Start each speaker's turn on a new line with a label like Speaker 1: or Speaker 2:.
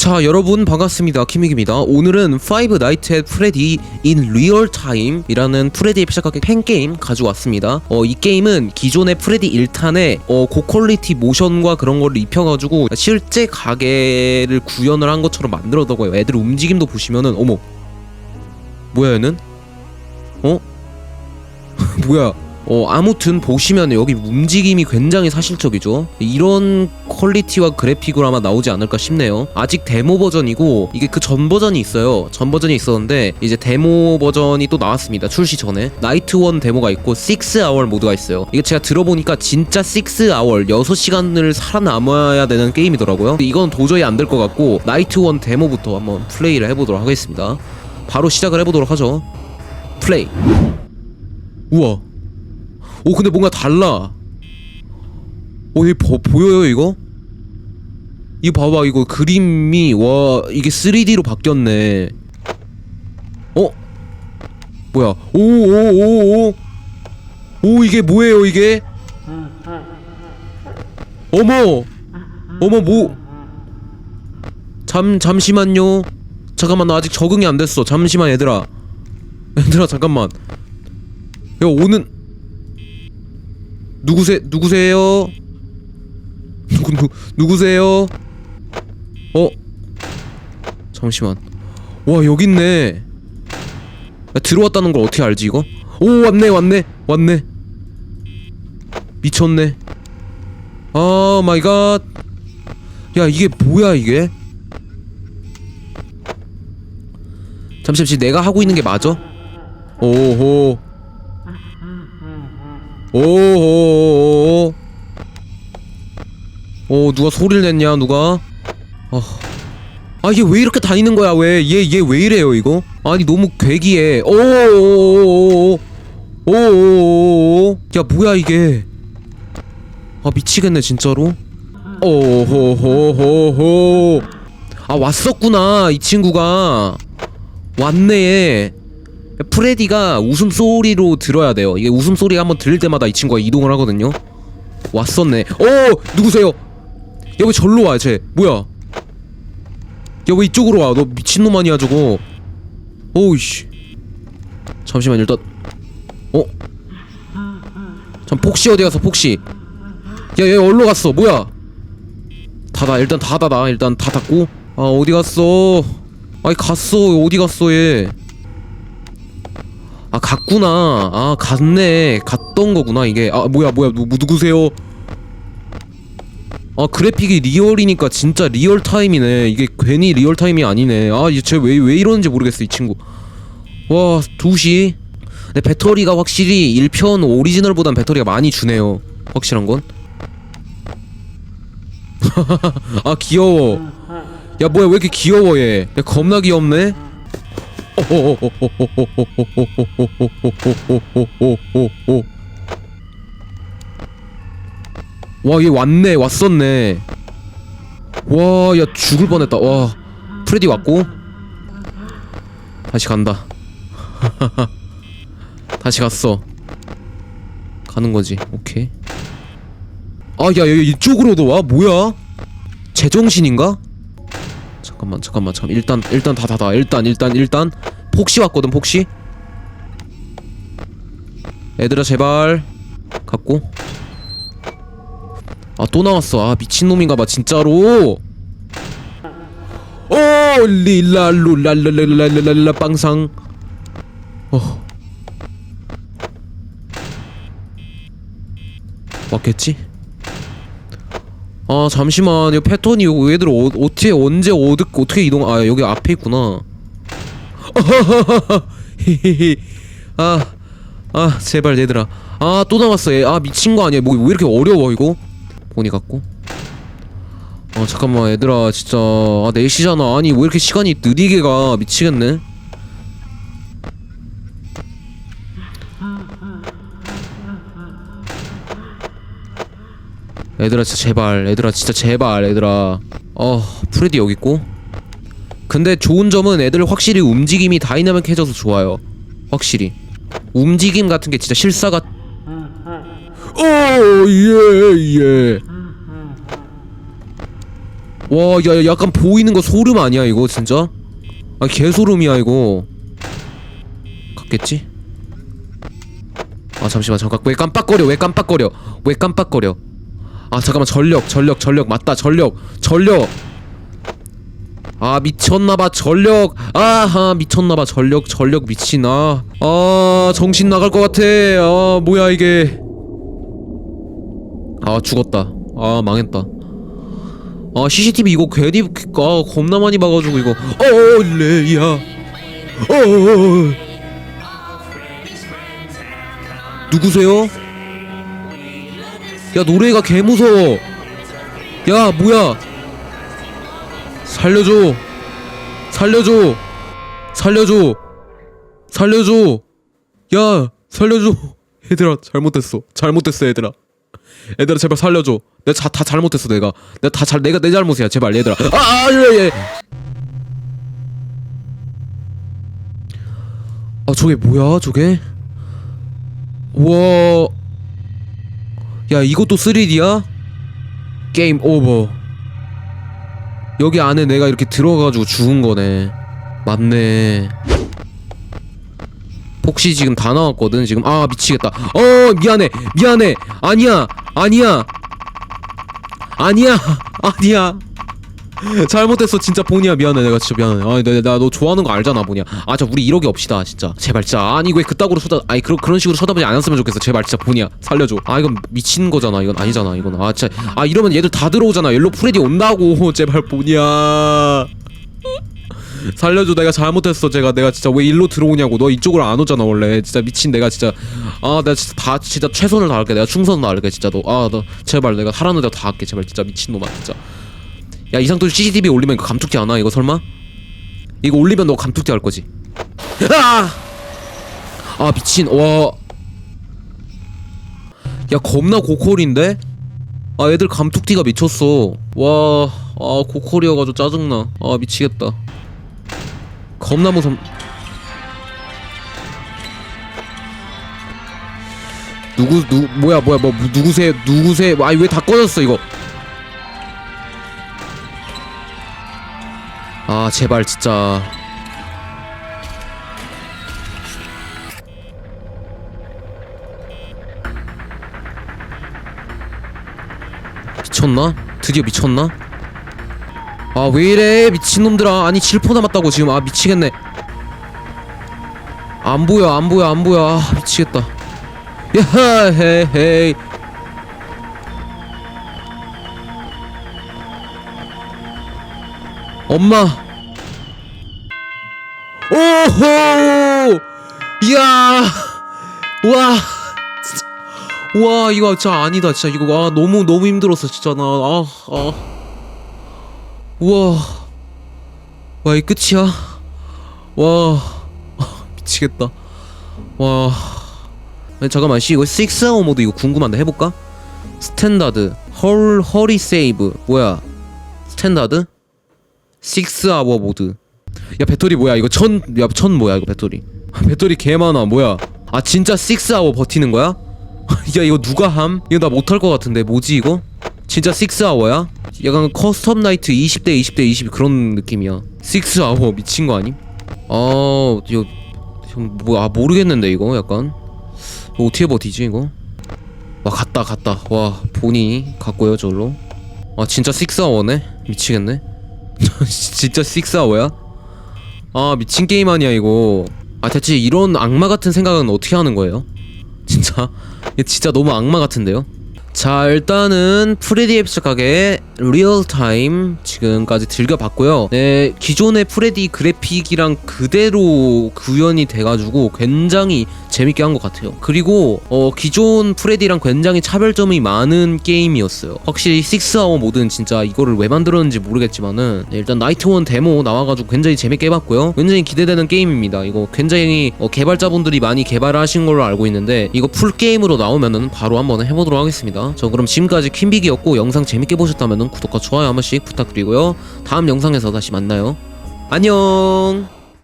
Speaker 1: 자 여러분 반갑습니다. 키믹입니다. 오늘은 Five Nights at Freddy in Real Time 이라는 프레디의 피자가게 팬게임 가져왔습니다. 어, 이 게임은 기존의 프레디 1탄에 어, 고퀄리티 모션과 그런 거를 입혀가지고 실제 가게를 구현을 한 것처럼 만들어더고요. 애들 움직임도 보시면은 어머. 뭐야 얘는? 어? 뭐야 어 아무튼 보시면 여기 움직임이 굉장히 사실적이죠. 이런 퀄리티와 그래픽으로 아마 나오지 않을까 싶네요. 아직 데모 버전이고 이게 그 전 버전이 있어요. 전 버전이 있었는데 이제 데모 버전이 또 나왔습니다. 출시 전에. 나이트 원 데모가 있고 6아워 모드가 있어요. 이게 제가 들어보니까 진짜 6아워 6시간을 살아남아야 되는 게임이더라고요. 이건 도저히 안 될 것 같고 나이트 원 데모부터 한번 플레이를 해보도록 하겠습니다. 바로 시작을 해보도록 하죠. 플레이. 우와 오 근데 뭔가 달라. 오 이게 보, 보여요 이거? 이거 봐봐 이거 그림이 와 이게 3D로 바뀌었네. 어? 뭐야? 오오오오. 오 이게 뭐예요 이게? 어머! 어머 뭐? 잠, 잠시만요. 잠깐만 나 아직 적응이 안 됐어. 잠시만 얘들아. 얘들아 잠깐만. 야 오는 누구세 누구세요? 누구 누 누구세요? 어 잠시만 와 여기 있네 야, 들어왔다는 걸 어떻게 알지 이거? 오 왔네 왔네 왔네 미쳤네 아 마이 갓 야 이게 뭐야 이게 잠시 잠시 내가 하고 있는 게 맞아? 오호 오오오오오 오 누가 소리를 냈냐 누가 아아얘 왜 이렇게 다니는 거야 왜 얘 얘 왜 이래요 이거 아니 너무 괴기해 오오오오오오오야 뭐야 이게 아 미치겠네 진짜로 오호호호호 아 왔었구나 이 친구가 왔네 프레디가 웃음소리로 들어야 돼요. 이게 웃음소리가 한번 들릴 때마다 이 친구가 이동을 하거든요. 왔었네. 어 누구세요? 야왜 절로 와, 쟤? 뭐야? 야왜 이쪽으로 와? 너 미친놈 아니야 저거? 오이씨. 잠시만 일단. 어? 참 폭시 어디 갔어? 폭시. 야얘 어디로 갔어? 뭐야? 닫아 일단 다 닫아 일단 다 닫고. 아 어디 갔어? 아이 갔어 어디 갔어 얘? 아 갔구나. 아 갔네. 갔던 거구나 이게. 아 뭐야 뭐야 누, 누구세요? 아 그래픽이 리얼이니까 진짜 리얼 타임이네. 이게 괜히 리얼 타임이 아니네. 아쟤왜 왜 이러는지 모르겠어 이 친구. 와 2시? 근데 배터리가 확실히 1편 오리지널보단 배터리가 많이 주네요. 확실한 건. 아 귀여워. 야 뭐야 왜 이렇게 귀여워 얘? 야, 겁나 귀엽네 와, 얘 왔네, 왔었네. 와, 야, 죽을 뻔했다. 와, 프레디 왔고. 다시 간다. 다시 갔어. 가는 거지. 오케이. 아, 야, 야, 이쪽으로도 와? 뭐야? 제정신인가? 잠깐만 잠깐만 잠깐 일단 일단 다 닫아 일단 일단 일단 폭시 왔거든 폭시. 애들아 제발. 갖고. 아 또 나왔어. 아 미친놈인가봐 진짜로. 오 릴랄룰랄랄랄랄랄라 빵상 어 왔겠지? 아 잠시만 이 패턴이 얘들 어, 어떻게 언제 어디, 어떻게 이동 아 여기 앞에 있구나 아, 아 제발 얘들아. 아또 나왔어. 얘. 아 미친 거 아니야. 뭐 왜 이렇게 어려워 이거? 보니 갖고. 아 잠깐만. 얘들아 진짜. 아 4시잖아. 아니 왜 이렇게 시간이 느리게 가? 미치겠네. 얘들아 진짜 제발. 얘들아 진짜 제발 얘들아. 어 프레디 여기 있고 근데 좋은 점은 애들 확실히 움직임이 다이나믹해져서 좋아요. 확실히. 움직임 같은 게 진짜 실사가 오 예 예. 와, 야, 야, 약간 보이는 거 소름 아니야 이거 진짜? 아, 개소름이야 이거. 갔겠지? 아 잠시만 잠깐. 왜 깜빡거려 왜 깜빡거려 왜 깜빡거려. 아 잠깐만 전력 전력 전력. 맞다 전력 전력 아 미쳤나봐 전력. 아하 미쳤나봐 전력 전력 미치나 아 정신 나갈 것 같아. 아 뭐야 이게. 아 죽었다. 아 망했다. 아 CCTV 이거 괜히 아 겁나 많이 봐가지고 이거. 어 레이야. 어. 누구세요? 야 노래가 개 무서워. 야 뭐야? 살려줘. 살려줘. 살려줘. 살려줘. 야 살려줘. 얘들아 잘못했어. 잘못했어 얘들아. 얘들아 제발 살려줘. 내가 자, 다 잘못했어 내가. 내가 다 잘 내가 내 잘못이야 제발 얘들아. 아 예, 예. 아 저게 뭐야 저게? 와. 야, 이것도 3D야? 게임 오버. 여기 안에 내가 이렇게 들어가가지고 죽은 거네. 맞네. 폭시 지금 다 나왔거든, 지금. 아, 미치겠다. 어, 미안해. 미안해. 아니야. 아니야. 아니야. 아니야. 잘못했어. 진짜 보니야. 미안해. 내가 진짜 미안해. 아 내가 너 좋아하는 거 알잖아 보니야. 아 저 우리 이러기 없시다 진짜. 제발 진짜. 아니 왜 그따구로 쳐다 아니 그런 그런 식으로 쳐다보지 않았으면 좋겠어. 제발 진짜 보니야. 살려줘. 아 이건 미친 거잖아. 이건 아니잖아 이건. 아 진짜. 아 이러면 얘들 다 들어오잖아. 옐로 프레디 온다고. 제발 보니야. 살려줘. 내가 잘못했어 제가. 내가 진짜 왜 일로 들어오냐고. 너 이쪽으로 안 오잖아 원래. 진짜 미친. 내가 진짜 아 내가 진짜 다 진짜 최선을 다할게. 내가 충선을 다할게 진짜 너아너 제발 내가 하라는 대로 다 할게. 제발 진짜 미친놈아 진짜 야 이상도 CCTV 올리면 이거 감툭지 않아 이거 설마? 이거 올리면 너 감툭지 할 거지? 아! 아 미친 와. 야 겁나 고퀄인데? 아 애들 감툭티가 미쳤어. 와, 아 고퀄이어가지고 짜증나. 아 미치겠다. 겁나 무섭. 누구 누 뭐야 뭐야 뭐 누구세요 누구세요? 아니 왜 다 꺼졌어 이거? 아 제발 진짜. 미쳤나? 드디어 미쳤나? 아 왜이래 미친놈들아. 아니 7% 남았다고 지금. 아 미치겠네. 안 보여 안 보여 안 보여. 아 미치겠다. 야하 헤헤이. 엄마 오호! 이야! 와! 진짜 와 이거 진짜 아니다 진짜. 이거 아 너무 너무 힘들었어 진짜. 나 아 아. 우와. 와 이 끝이야? 와. 미치겠다. 와. 아니, 잠깐만 씨 이거 6아워 모드 이거 궁금한데 해 볼까? 스탠다드. 헐 허리 세이브. 뭐야? 스탠다드? 6아워 모드 야 배터리 뭐야 이거 천 야천 뭐야 이거 배터리 배터리 개 많아 뭐야 아 진짜 6아워 버티는 거야? 야 이거 누가 함? 이거 나 못할 것 같은데 뭐지 이거? 진짜 6아워야? 약간 커스텀 나이트 20대 20대 20 그런 느낌이야 6아워 미친 거 아님? 아 이거 뭐아 모르겠는데 이거 약간 이거 어떻게 버티지 이거? 와 갔다 갔다 와 보니 갔고요 저로 아 진짜 6아워네 미치겠네 진짜 6아워야? 아 미친 게임 아니야 이거 아 대체 이런 악마 같은 생각은 어떻게 하는 거예요? 진짜 진짜 너무 악마 같은데요? 자 일단은 프레디 앱스 가게 리얼타임 지금까지 즐겨봤고요 네 기존의 프레디 그래픽이랑 그대로 구현이 돼가지고 굉장히 재밌게 한 것 같아요. 그리고 어 기존 프레디랑 굉장히 차별점이 많은 게임이었어요. 확실히 6아워 모드는 진짜 이거를 왜 만들었는지 모르겠지만은 네, 일단 나이트1 데모 나와가지고 굉장히 재밌게 해봤고요. 굉장히 기대되는 게임입니다. 이거 굉장히 어, 개발자분들이 많이 개발하신 걸로 알고 있는데 이거 풀게임으로 나오면은 바로 한번 해보도록 하겠습니다. 저 그럼 지금까지 퀸빅이었고 영상 재밌게 보셨다면 구독과 좋아요 한 번씩 부탁드리고요. 다음 영상에서 다시 만나요. 안녕